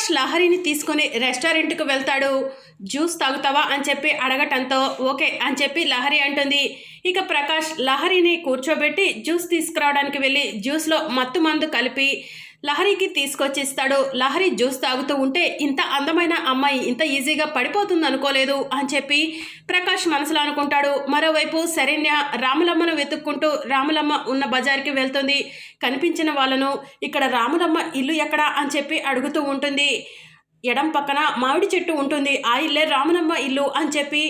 ప్రకాష్ లహరిని తీసుకొని రెస్టారెంట్కు వెళ్తాడు. జ్యూస్ తాగుతావా అని చెప్పి అడగటంతో ఓకే అని చెప్పి లహరి అంటుంది. ఇక ప్రకాష్ లహరిని కూర్చోబెట్టి జ్యూస్ తీసుకురావడానికి వెళ్ళి జ్యూస్లో మత్తు మందు కలిపి లహరికి తీసుకొచ్చి ఇస్తాడు లహరి జ్యూస్ తాగుతూ ఉంటే ఇంత అందమైన అమ్మాయి ఇంత ఈజీగా పడిపోతుంది అనుకోలేదు అని చెప్పి ప్రకాష్ మనసులో అనుకుంటాడు. మరోవైపు శరణ్య రాములమ్మను వెతుక్కుంటూ రాములమ్మ ఉన్న బజార్కి వెళ్తుంది. కనిపించిన వాళ్ళను ఇక్కడ రాములమ్మ ఇల్లు ఎక్కడా? అని చెప్పి అడుగుతూ ఉంటుంది. ఎడం పక్కన మామిడి చెట్టు ఉంటుంది. ఆ ఇల్లే రాములమ్మ ఇల్లు అని చెప్పి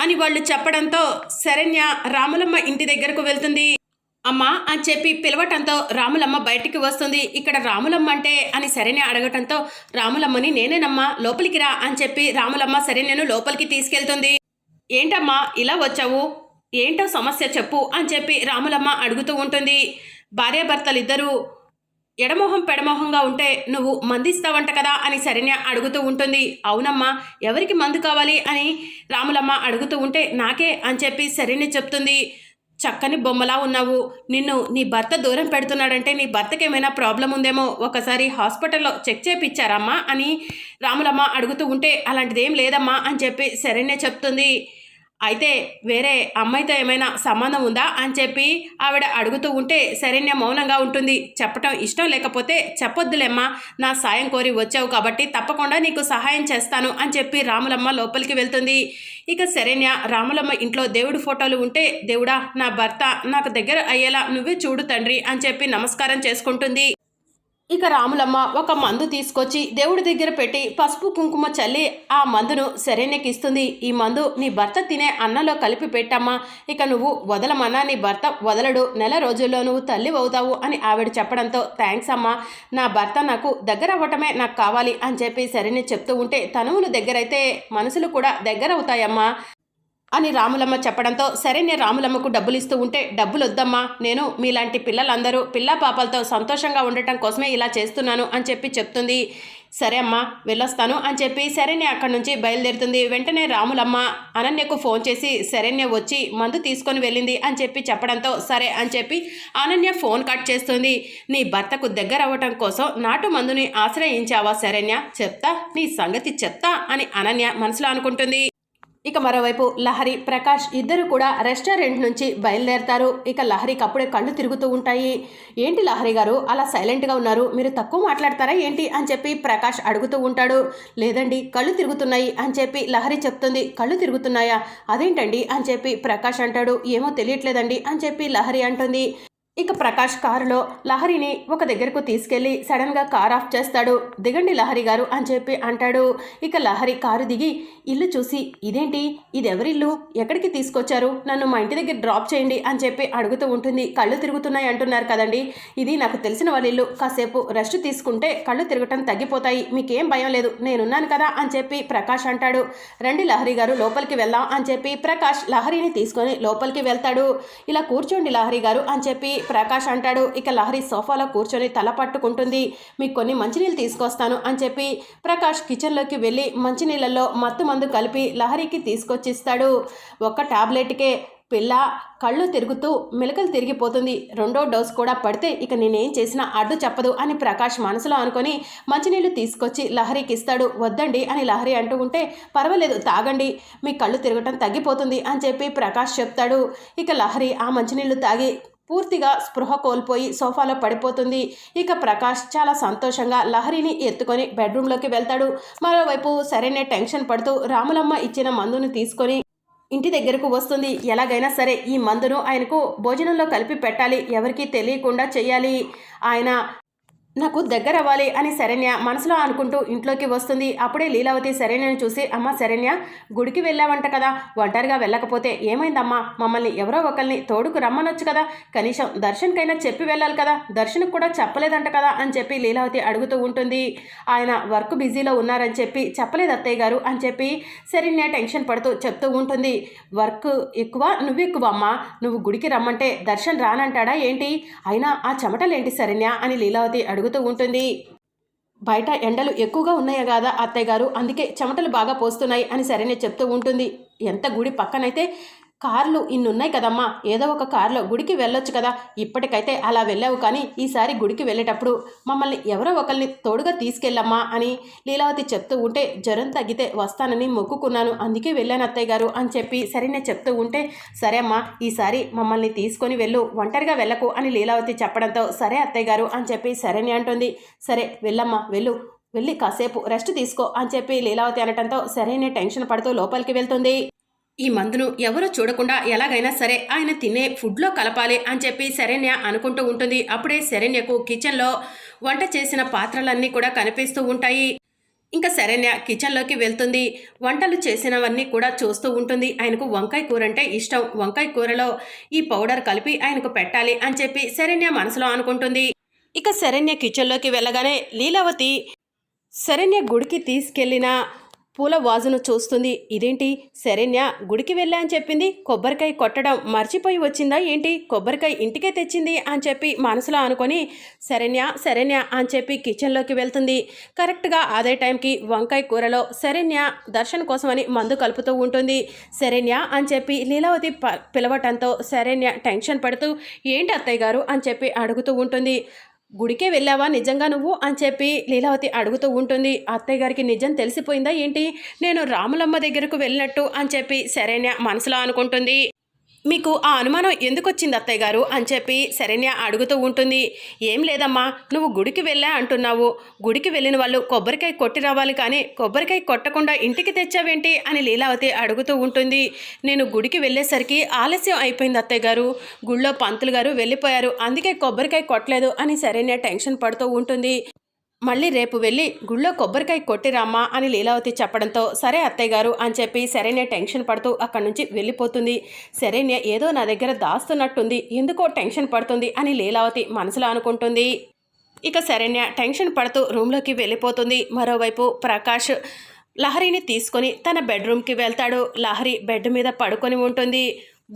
అని వాళ్ళు చెప్పడంతో శరణ్య రాములమ్మ ఇంటి దగ్గరకు వెళ్తుంది. అమ్మా అని చెప్పి పిలవటంతో రాములమ్మ బయటికి వస్తుంది. ఇక్కడ రాములమ్మ అంటే అని సరేనే అడగటంతో రాములమ్మని నేనేనమ్మా లోపలికి రా అని చెప్పి రాములమ్మ సరే నేను లోపలికి తీసుకెళ్తుంది. ఏంటమ్మా ఇలా వచ్చావు? ఏంటో సమస్య చెప్పు అని చెప్పి రాములమ్మ అడుగుతూ ఉంటుంది. భార్యాభర్తలు ఇద్దరూ పెడమోహంగా ఉంటే నువ్వు మందిస్తావంట కదా అని శరణ్య అడుగుతూ ఉంటుంది. అవునమ్మా ఎవరికి మందు కావాలి అని రాములమ్మ అడుగుతూ ఉంటే నాకే అని చెప్పి శరణ్య చెప్తుంది. చక్కని బొమ్మలా ఉన్నావు. నిన్ను నీ భర్త దూరం పెడుతున్నాడంటే నీ భర్తకి ఏమైనా ప్రాబ్లం ఉందేమో ఒకసారి హాస్పిటల్లో చెక్ చేపిచ్చారమ్మా అని రాములమ్మ అడుగుతూ ఉంటే అలాంటిది ఏం లేదమ్మా అని చెప్పి శరణ్య చెప్తుంది. అయితే వేరే అమ్మాయితో ఏమైనా సంబంధం ఉందా అని చెప్పి ఆవిడ అడుగుతూ ఉంటే శరణ్య మౌనంగా ఉంటుంది. చెప్పటం ఇష్టం లేకపోతే చెప్పొద్దులేమ్మా నా సాయం కోరి వచ్చావు కాబట్టి తప్పకుండా నీకు సహాయం చేస్తాను అని చెప్పి రాములమ్మ లోపలికి వెళ్తుంది. ఇక శరణ్య రాములమ్మ ఇంట్లో దేవుడి ఫోటోలు ఉంటే దేవుడా నా భర్త నాకు దగ్గర అయ్యేలా నువ్వే చూడు తండ్రి అని చెప్పి నమస్కారం చేసుకుంటుంది. ఇక రాములమ్మ ఒక మందు తీసుకొచ్చి దేవుడి దగ్గర పెట్టి పసుపు కుంకుమ చల్లి ఆ మందును శరణ్యకి ఇస్తుంది ఈ మందు నీ భర్త తినే అన్నంలో కలిపి పెట్టమ్మా. ఇక నువ్వు వదలమన్నా నీ భర్త వదలడు. నెల రోజుల్లో నువ్వు తల్లి అవుతావు అని ఆవిడ చెప్పడంతో థ్యాంక్స్ అమ్మా. నా భర్త నాకు దగ్గర అవ్వటమే నాకు కావాలి అని చెప్పి సరైన చెప్తూ ఉంటే తనువులు దగ్గరైతే మనసులు కూడా దగ్గర అవుతాయమ్మా అని రాములమ్మ చెప్పడంతో సరే నేను రాములమ్మకు డబ్బులు ఇస్తూ ఉంటే డబ్బులు వద్దమ్మా నేను మీలాంటి పిల్లలందరూ పిల్ల పాపలతో సంతోషంగా ఉండటం కోసమే ఇలా చేస్తున్నాను అని చెప్పి చెప్తుంది. సరే అమ్మా వెళ్ళొస్తాను అని చెప్పి శరణ్య అక్కడి నుంచి బయలుదేరుతుంది. వెంటనే రాములమ్మ అనన్యకు ఫోన్ చేసి శరణ్య వచ్చి మందు తీసుకొని వెళ్ళింది అని చెప్పి చెప్పడంతో సరే అని చెప్పి అనన్య ఫోన్ కట్ చేస్తుంది. నీ భర్తకు దగ్గర అవ్వటం కోసం నాటు మందుని ఆశ్రయించావా శరణ్య? చెప్తా నీ సంగతి చెప్తా అని అనన్య మనసులో అనుకుంటుంది. ఇక మరోవైపు లహరి ప్రకాష్ ఇద్దరు కూడా రెస్టారెంట్ నుంచి బయలుదేరతారు. ఇక లహరికి అప్పుడే కళ్ళు తిరుగుతూ ఉంటాయి. ఏంటి లహరి గారు? అలా సైలెంట్గా ఉన్నారు. మీరు తక్కువ మాట్లాడతారా ఏంటి? అని చెప్పి ప్రకాష్ అడుగుతూ ఉంటాడు. లేదండి కళ్ళు తిరుగుతున్నాయి అని చెప్పి లహరి చెప్తుంది. కళ్ళు తిరుగుతున్నాయా? అదేంటండి? అని చెప్పి ప్రకాష్ అంటాడు. ఏమో తెలియట్లేదండి అని చెప్పి లహరి అంటుంది. ఇక ప్రకాష్ కారులో లహరిని ఒక దగ్గరకు తీసుకెళ్ళి సడన్గా కార్ ఆఫ్ చేస్తాడు. దిగండి లహరి గారు అని చెప్పి అంటాడు. ఇక లహరి కారు దిగి ఇల్లు చూసి ఇదేంటి? ఇది ఎవరిల్లు ఎక్కడికి తీసుకొచ్చారు? నన్ను మా ఇంటి దగ్గర డ్రాప్ చేయండి అని చెప్పి అడుగుతూ ఉంటుంది. కళ్ళు తిరుగుతున్నాయి అంటున్నారు కదండి. ఇది నాకు తెలిసిన వాళ్ళ ఇల్లు. కాసేపు రెస్ట్ తీసుకుంటే కళ్ళు తిరగటం తగ్గిపోతాయి. మీకేం భయం లేదు. నేనున్నాను కదా అని చెప్పి ప్రకాష్ అంటాడు. రండి లహరి గారు లోపలికి వెళ్దాం అని చెప్పి ప్రకాష్ లహరిని తీసుకొని లోపలికి వెళ్తాడు. ఇలా కూర్చోండి లహరి గారు అని చెప్పి ప్రకాష్ అంటాడు ఇక లహరి సోఫాలో కూర్చొని తల పట్టుకుంటుంది. మీకు కొన్ని మంచినీళ్ళు తీసుకొస్తాను అని చెప్పి ప్రకాష్ కిచెన్లోకి వెళ్ళి మంచినీళ్ళల్లో మత్తు మందు కలిపి లహరికి తీసుకొచ్చిస్తాడు. ఒక్క టాబ్లెట్కే పిల్ల కళ్ళు తిరుగుతూ మెలకలు తిరిగిపోతుంది. రెండో డోస్ కూడా పడితే ఇక నేనేం చేసినా అడ్డు చెప్పదు అని ప్రకాష్ మనసులో అనుకొని మంచినీళ్ళు తీసుకొచ్చి లహరికి ఇస్తాడు వద్దండి అని లహరి అంటూ ఉంటే పర్వాలేదు తాగండి. మీ కళ్ళు తిరగటం తగ్గిపోతుంది అని చెప్పి ప్రకాష్ చెప్తాడు. ఇక లహరి ఆ మంచినీళ్ళు తాగి పూర్తిగా స్పృహ కోల్పోయి సోఫాలో పడిపోతుంది. ఇక ప్రకాష్ చాలా సంతోషంగా లహరిని ఎత్తుకొని బెడ్రూమ్లోకి వెళ్తాడు. మరోవైపు సరైన టెన్షన్ పడుతూ రాములమ్మ ఇచ్చిన మందును తీసుకొని ఇంటి దగ్గరకు వస్తుంది. ఎలాగైనా సరే ఈ మందును ఆయనకు భోజనంలో కలిపి పెట్టాలి. ఎవరికీ తెలియకుండా చేయాలి. ఆయన నాకు దగ్గర అవ్వాలి అని శరణ్య మనసులో అనుకుంటూ ఇంట్లోకి వస్తుంది. అప్పుడే లీలావతి శరణ్యను చూసి అమ్మ శరణ్య గుడికి వెళ్ళావంట కదా. ఒంటరిగా వెళ్ళకపోతే ఏమైందమ్మా? మమ్మల్ని ఎవరో ఒకరిని తోడుకు రమ్మనొచ్చు కదా. కనీసం దర్శన్కైనా చెప్పి వెళ్ళాలి కదా. దర్శన్కి కూడా చెప్పలేదంట కదా అని చెప్పి లీలావతి అడుగుతూ ఉంటుంది. ఆయన వర్క్ బిజీలో ఉన్నారని చెప్పి చెప్పలేదు అత్తయ్య గారు అని చెప్పి శరణ్య టెన్షన్ పడుతూ చెప్తూ ఉంటుంది. వర్క్ ఎక్కువ? నువ్వు ఎక్కువ అమ్మా. నువ్వు గుడికి రమ్మంటే దర్శన్ రానంటాడా ఏంటి? అయినా ఆ చెమటలేంటి శరణ్య? అని లీలావతి అడుగుతూ ఉంటుంది. బయట ఎండలు ఎక్కువగా ఉన్నాయా కదా అత్తయ్య గారు? అందుకే చెమటలు బాగా పోస్తున్నాయి అని సరైన చెప్తూ ఉంటుంది. ఎంత గుడి పక్కనైతే కార్లు ఇన్నున్నాయి కదమ్మా. ఏదో ఒక కారులో గుడికి వెళ్ళొచ్చు కదా. ఇప్పటికైతే అలా వెళ్ళావు కానీ ఈసారి గుడికి వెళ్ళేటప్పుడు మమ్మల్ని ఎవరో ఒకరిని తోడుగా తీసుకెళ్ళమ్మా అని లీలావతి చెప్తూ ఉంటే జ్వరం తగ్గితే వస్తానని మొక్కుకున్నాను. అందుకే వెళ్ళాను అత్తయ్య గారు అని చెప్పి సరేనే చెప్తూ ఉంటే సరే అమ్మా ఈసారి మమ్మల్ని తీసుకొని వెళ్ళు ఒంటరిగా వెళ్ళకు అని లీలావతి చెప్పడంతో సరే అత్తయ్య గారు అని చెప్పి సరేనే అంటుంది. సరే వెళ్ళమ్మా వెళ్ళు వెళ్ళి కాసేపు రెస్ట్ తీసుకో అని చెప్పి లీలావతి అనటంతో సరైన టెన్షన్ పడుతూ లోపలికి వెళ్తుంది. ఈ మందును ఎవరూ చూడకుండా ఎలాగైనా సరే ఆయన తినే ఫుడ్లో కలపాలి అని చెప్పి శరణ్య అనుకుంటూ ఉంటుంది. అప్పుడే శరణ్యకు కిచెన్లో వంట చేసిన పాత్రలన్నీ కూడా కనిపిస్తూ ఉంటాయి. ఇంకా శరణ్య కిచెన్లోకి వెళ్తుంది. వంటలు చేసినవన్నీ కూడా చూస్తూ ఉంటుంది. ఆయనకు వంకాయ కూర అంటే ఇష్టం. వంకాయ కూరలో ఈ పౌడర్ కలిపి ఆయనకు పెట్టాలి అని చెప్పి శరణ్య మనసులో అనుకుంటుంది. ఇక శరణ్య కిచెన్లోకి వెళ్ళగానే లీలావతి శరణ్య గుడికి తీసుకెళ్ళిన పూల వాజును చూస్తుంది. ఇదేంటి? శరణ్య గుడికి వెళ్ళా అని చెప్పింది. కొబ్బరికాయ కొట్టడం మర్చిపోయి వచ్చిందా ఏంటి? కొబ్బరికాయ ఇంటికే తెచ్చింది అని చెప్పి మనసులో అనుకొని శరణ్య శరణ్య అని చెప్పి కిచెన్లోకి వెళ్తుంది. కరెక్ట్గా అదే టైంకి వంకాయ కూరలో శరణ్య దర్శన్ కోసమని మందు కలుపుతూ ఉంటుంది. శరణ్య అని చెప్పి లీలావతి ప పిలవటంతో శరణ్య టెన్షన్ పడుతూ ఏంటి అత్తయ్య గారు? అని చెప్పి అడుగుతూ ఉంటుంది. గుడికే వెళ్ళావా నిజంగా నువ్వు అని చెప్పి లీలావతి అడుగుతూ ఉంటుంది. అత్తయ్య గారికి నిజం తెలిసిపోయిందా ఏంటి? నేను రాములమ్మ దగ్గరకు వెళ్ళినట్టు అని చెప్పి సరైన మనసులో అనుకుంటుంది. మీకు ఆ అనుమానం ఎందుకు వచ్చింది అత్తయ్య గారు అని చెప్పి శరణ్య అడుగుతూ ఉంటుంది. ఏం లేదమ్మా నువ్వు గుడికి వెళ్ళా అంటున్నావు. గుడికి వెళ్ళిన వాళ్ళు కొబ్బరికాయ కొట్టి రావాలి కానీ కొబ్బరికాయ కొట్టకుండా ఇంటికి తెచ్చావేంటి అని లీలావతి అడుగుతూ ఉంటుంది. నేను గుడికి వెళ్ళేసరికి ఆలస్యం అయిపోయింది అత్తయ్య గారు. గుళ్ళో పంతులు గారు వెళ్ళిపోయారు. అందుకే కొబ్బరికాయ కొట్టలేదు అని శరణ్య టెన్షన్ పడుతూ ఉంటుంది. మళ్ళీ రేపు వెళ్ళి గుళ్ళో కొబ్బరికాయ కొట్టిరామ్మా అని లీలావతి చెప్పడంతో సరే అత్తయ్య గారు అని చెప్పి శరణ్య టెన్షన్ పడుతూ అక్కడి నుంచి వెళ్ళిపోతుంది. శరణ్య ఏదో నా దగ్గర దాస్తున్నట్టుంది ఎందుకో టెన్షన్ పడుతుంది అని లీలావతి మనసులో అనుకుంటుంది. ఇక శరణ్య టెన్షన్ పడుతూ రూమ్లోకి వెళ్ళిపోతుంది. మరోవైపు ప్రకాష్ లహరిని తీసుకొని తన బెడ్రూమ్కి వెళ్తాడు. లహరి బెడ్ మీద పడుకొని ఉంటుంది.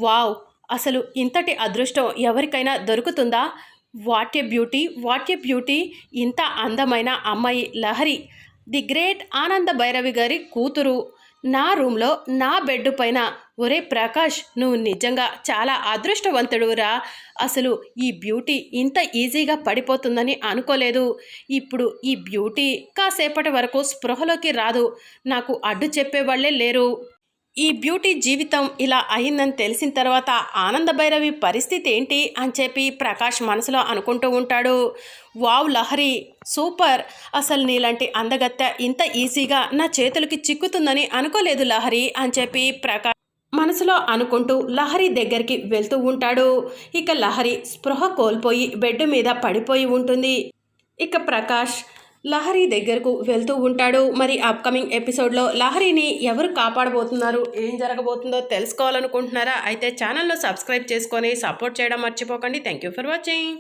వావ్ అసలు ఇంతటి అదృష్టం ఎవరికైనా దొరుకుతుందా? What a beauty what a beauty ఇంత అందమైన అమ్మాయి లహరి. ది గ్రేట్ ఆనంద భైరవి గారి కూతురు. నా రూమ్లో నా బెడ్ పైన ఒరే ప్రకాష్ నువ్వు నిజంగా చాలా అదృష్టవంతుడురా అసలు ఈ బ్యూటీ ఇంత ఈజీగా పడిపోతుందని అనుకోలేదు. ఇప్పుడు ఈ బ్యూటీ కాసేపటి వరకు స్పృహలోకి రాదు. నాకు అడ్డు చెప్పేవాళ్ళే లేరు. ఈ బ్యూటీ జీవితం ఇలా అయిందని తెలిసిన తర్వాత ఆనంద భైరవి పరిస్థితి ఏంటి అని చెప్పి ప్రకాష్ మనసులో అనుకుంటూ ఉంటాడు. Wow Lahari super. అసలు నీలాంటి అందగత్తె ఇంత ఈజీగా నా చేతులకి చిక్కుతుందని అనుకోలేదు లహరి అని చెప్పి ప్రకాష్ మనసులో అనుకుంటూ లహరి దగ్గరికి వెళ్తూ ఉంటాడు. ఇక లహరి స్పృహ కోల్పోయి బెడ్ మీద పడిపోయి ఉంటుంది. ఇక ప్రకాష్ లహరి దగ్గరకు వెళ్తూ ఉంటాడు. మరి అప్కమింగ్ ఎపిసోడ్లో లహరిని ఎవరు కాపాడబోతున్నారు? ఏం జరగబోతుందో తెలుసుకోవాలనుకుంటున్నారా? అయితే ఛానల్లో సబ్స్క్రైబ్ చేసుకొని సపోర్ట్ చేయడం మర్చిపోకండి. Thank you for watching